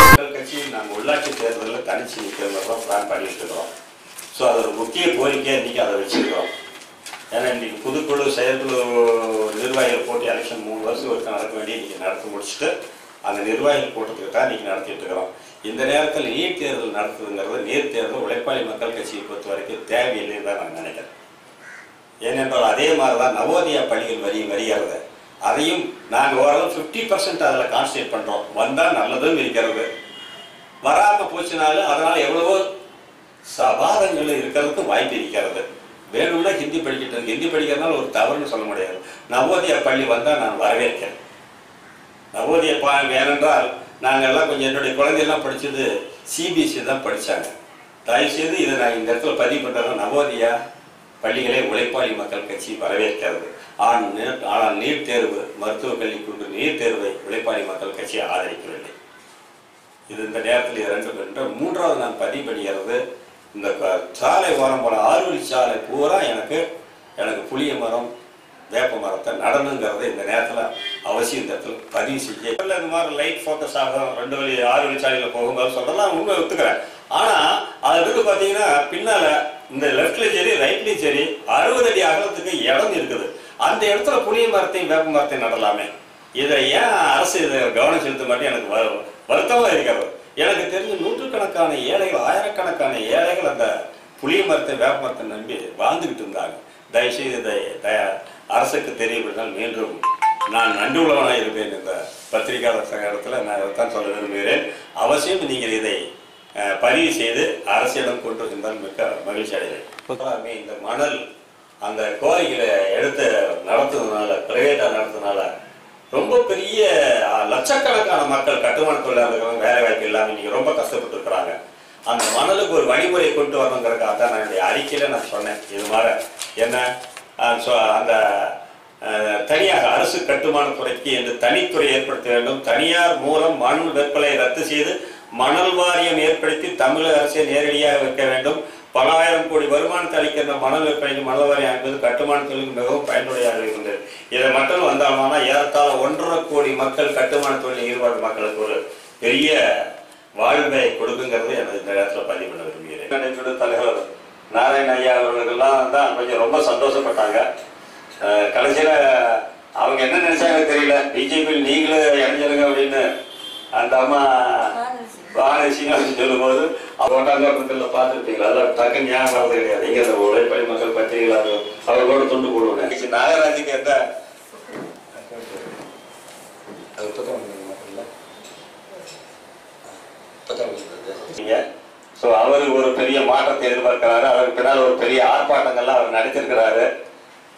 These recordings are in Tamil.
மக்கள் கட்சி நாங்கள் உள்ளாட்சி தேர்தலில் தனிச்சு நிற்கிற மாதிரி தான் பிளான் பண்ணிட்டு இருக்கிறோம் ஸோ அது ஒரு முக்கிய கோரிக்கையாக இன்றைக்கி அதை வச்சிருக்கிறோம். ஏன்னா இன்றைக்கி புதுக்குழு செயற்குழு நிர்வாகிகள் போட்டு எலெக்ஷன் மூணு வருஷம் ஒருத்தர் நடக்க வேண்டிய இன்றைக்கி நடத்தி முடிச்சுட்டு அந்த நிர்வாகிகள் கூட்டத்துக்கு தான் இன்னைக்கு நடத்திட்டு இருக்கிறோம். இந்த நேரத்தில் நீட் தேர்தல் நடத்துதுங்கிறது நீட் தேர்தல் உழைப்பாளி மக்கள் கட்சியை பொறுத்த வரைக்கும் தேவையில்லைன்னு தான் நான் நினைக்கிறேன். ஏனென்றால் அதே மாதிரி தான் நவோதயா பள்ளிகள் வரி வருகிறது அதையும் நாங்கள் ஓரளவு ஃபிஃப்டி பர்சன்ட் அதில் கான்சன்ட்ரேட் பண்ணுறோம் வந்தால் நல்லதும் இருக்கிறது வராமல் போச்சுனாலும் அதனால் எவ்வளவோ சவாதங்கள் இருக்கிறதுக்கு வாய்ப்பு இருக்கிறது. வேணும்னா ஹிந்தி படிக்கிட்டு ஹிந்தி படிக்கிறதுனால ஒரு தவறுன்னு சொல்ல முடியாது. நவோதய பள்ளி வந்தால் நான் வரவேற்கிறேன். நவோதய பா ஏனென்றால் நாங்கள் எல்லாம் கொஞ்சம் என்னுடைய குழந்தையெல்லாம் படித்தது சிபிஎஸ்சி தான் படித்தாங்க தயவுசெய்து இதை நான் இந்த இடத்துல பதிவு பண்ணுறது நவோதயா பள்ளிகளை உழைப்பாளி மக்கள் கட்சி வரவேற்கிறது ஆண் ஆனால் நீட் தேர்வு மருத்துவக் கல்வி கொண்டு நீட் தேர்வை உழைப்பாளி மக்கள் கட்சி ஆதரிக்கவில்லை. இது இந்த நேரத்தில் இரண்டு ரெண்டு என்ற மூன்றாவது நான் பதிவு இந்த சாலை ஓரம் போல ஆறுவழி சாலை பூரா எனக்கு எனக்கு புளிய மரம் வேப்ப மரத்தை நடனுங்கிறத இந்த நேரத்தில் அவசியம். இந்த இடத்துல பதிவு செய்ய இந்த மாதிரி லைட் ஃபோக்கஸ் ஆகும் ரெண்டு வழி ஆறு வழி சாலையில் போகும்போது சொல்கிறதெல்லாம் உண்மை ஒத்துக்கிறேன். ஆனால் அது இருந்து பார்த்தீங்கன்னா பின்னால் இந்த லெஃப்ட்லையும் சரி ரைட்லையும் சரி அறுபது அடி அகலத்துக்கு இடம் இருக்குது. அந்த இடத்துல புளிய மரத்தையும் வேப்ப மரத்தையும் நடலாமே. இதை ஏன் அரசு இதை கவனம் செலுத்த மாட்டேன் எனக்கு வரு- வருத்தமா இருக்கிறது எனக்கு தெரிஞ்ச நூற்றுக்கணக்கான ஏழைகள் ஆயிரக்கணக்கான ஏழைகள் அந்த புளிய மரத்தை வேப்ப மரத்தை நம்பி வாழ்ந்துகிட்டு இருந்தாங்க. தயவுசெய்து இதை அரசுக்கு தெரியப்படுத்தால் மீண்டும் நான் நன்றி உள்ளவனாக இருப்பேன். இந்த பத்திரிகையாளர் சங்க இடத்துல நான் தான் சொல்ல விரும்புகிறேன். அவசியம் நீங்கள் இதை பதிவு செய்து அரசியலிடம் கொண்டு வந்தால் மிக்க மகிழ்ச்சி எல்லாமே இந்த மணல் அந்த கோரிக்கைகளை எடுத்து நடத்துனதுனால பிரைவேட்டாக நடத்துனதுனால ரொம்ப பெரிய லட்சக்கணக்கான மக்கள் கட்டுமான தொழிலாளர்கள் வேலை வாய்ப்பு இல்லாமல் இன்னைக்கு ரொம்ப கஷ்டப்பட்டு இருக்கிறாங்க அந்த மணலுக்கு ஒரு வழிமுறை கொண்டு வரணுங்கிறதுக்காக தான் நான் என்னுடைய அறிக்கையில நான் சொன்னேன். இது மாதிரி என்ன? so அந்த தனியாக அரசு கட்டுமான துறைக்கு என்று தனித்துறை ஏற்படுத்த வேண்டும். தனியார் மூலம் மண் விற்பனை ரத்து செய்து மணல் வாரியம் ஏற்படுத்தி தமிழக அரசை நேரடியாக வைக்க வேண்டும். பல ஆயிரம் கோடி வருமானத்தை அளிக்கின்ற மணல் விற்பனைக்கு மணல் வாரியம் என்பது கட்டுமான தொழிலுக்கு மிகவும் பயனுடையாக இருக்கின்றது. இதை மட்டும் வந்தால்னா ஏறத்தாழ ஒன்றரை கோடி மக்கள் கட்டுமான தொழில் ஈடுபாடு மக்களுக்கு ஒரு பெரிய வாழ்வை கொடுக்குங்கிறது எனது இந்த நேரத்தில் பதிவு பண்ண விரும்புகிறேன். தலைவர் நாராயண ஐயா அவர்கள்லாம் தான் கொஞ்சம் ரொம்ப சந்தோஷப்பட்டாங்க. கடைசியில் அவங்க என்ன நினைச்சாங்க தெரியல. பிஜேபியில் நீங்களும் இணைஞ்சிருங்க அப்படின்னு அந்த அம்மா வானசிங்கம் சொல்லும்போது ஓட்டாங்கத்தில் பார்த்துருப்பீங்களா? அதெல்லாம் டக்குன்னு ஞாபகம் வரது கிடையாது. இங்க அந்த உழைப்படை மக்கள் பத்திரிகைகள் அவர்களோட துண்டு போடுவேன் நாகராஜுக்கு எந்த அது புத்தகம். ஸோ அவர் ஒரு பெரிய மாற்றத்தை எதிர்பார்க்கிறாரு. அவருக்கு பின்னால் ஒரு பெரிய ஆர்ப்பாட்டங்கள்லாம் அவர் நடத்திருக்கிறாரு.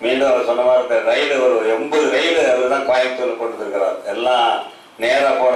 மீண்டும் அவர் சொன்ன மாதிரி ரயில் ஒரு எண்பது ரயில் அவர் தான் கோயம்புத்தூர்ல கொண்டு வந்திருக்கிறார். எல்லாம் நேரா போன